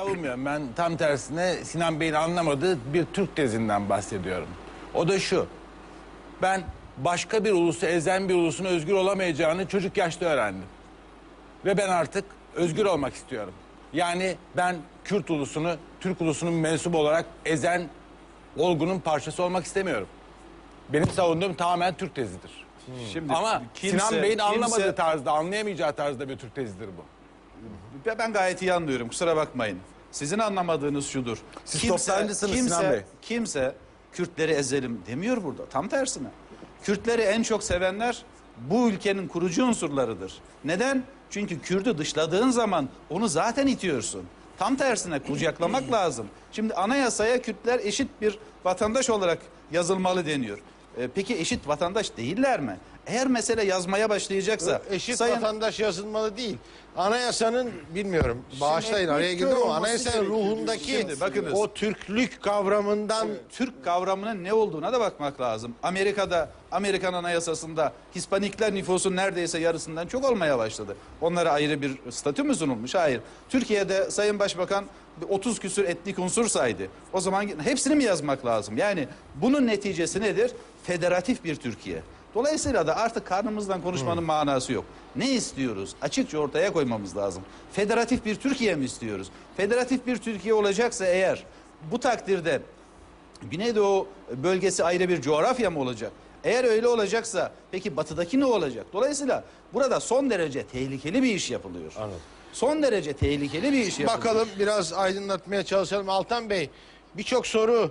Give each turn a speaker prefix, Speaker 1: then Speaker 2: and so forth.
Speaker 1: savunmuyorum. Ben tam tersine Sinan Bey'in anlamadığı bir Türk tezinden bahsediyorum. O da şu. Ben başka bir ulusu ezen bir ulusun özgür olamayacağını çocuk yaşta öğrendim. Ve ben artık özgür olmak istiyorum. Yani ben Kürt ulusunu, Türk ulusunun mensubu olarak ezen olgunun parçası olmak istemiyorum. Benim savunduğum tamamen Türk tezidir.
Speaker 2: Şimdi
Speaker 1: Ama
Speaker 2: kimse-
Speaker 1: Sinan Bey'in
Speaker 2: kimse-
Speaker 1: anlamadığı tarzda, anlayamayacağı tarzda bir Türk tezidir bu.
Speaker 2: Ben gayet iyi anlıyorum kusura bakmayın. Sizin anlamadığınız şudur.
Speaker 1: Siz toptancısınız
Speaker 2: kimse,
Speaker 1: Sinan Bey.
Speaker 2: Kimse Kürtleri ezelim demiyor burada. Tam tersine. Kürtleri en çok sevenler bu ülkenin kurucu unsurlarıdır. Neden? Çünkü Kürt'ü dışladığın zaman onu zaten itiyorsun. Tam tersine kucaklamak lazım. Şimdi anayasaya Kürtler eşit bir vatandaş olarak yazılmalı deniyor. E, peki eşit vatandaş değiller mi? Eğer mesele yazmaya başlayacaksa
Speaker 3: Eşit
Speaker 2: sayın-
Speaker 3: vatandaş yazılmalı değil. Anayasanın bilmiyorum bağışlayın araya girdim ama anayasanın ruhundaki
Speaker 2: Şimdi bakınız.
Speaker 3: o Türklük kavramından
Speaker 2: Türk kavramının ne olduğuna da bakmak lazım. Amerika'da, Amerikan Anayasası'nda Hispanikler nüfusun neredeyse yarısından çok olmaya başladı. Onlara ayrı bir statü mü sunulmuş? Hayır. Türkiye'de Sayın Başbakan bir 30 küsür etnik unsur saydı. O zaman hepsini mi yazmak lazım? Yani bunun neticesi nedir? Federatif bir Türkiye. Dolayısıyla da artık karnımızdan konuşmanın manası yok. Ne istiyoruz? Açıkça ortaya koymamız lazım. Federatif bir Türkiye mi istiyoruz? Federatif bir Türkiye olacaksa eğer bu takdirde Güneydoğu bölgesi ayrı bir coğrafya mı olacak? Eğer öyle olacaksa peki batıdaki ne olacak? Dolayısıyla burada son derece tehlikeli bir iş yapılıyor.
Speaker 3: Anladım.
Speaker 2: Son derece tehlikeli bir iş yapılıyor.
Speaker 3: bakalım biraz aydınlatmaya çalışalım. Altan Bey birçok soru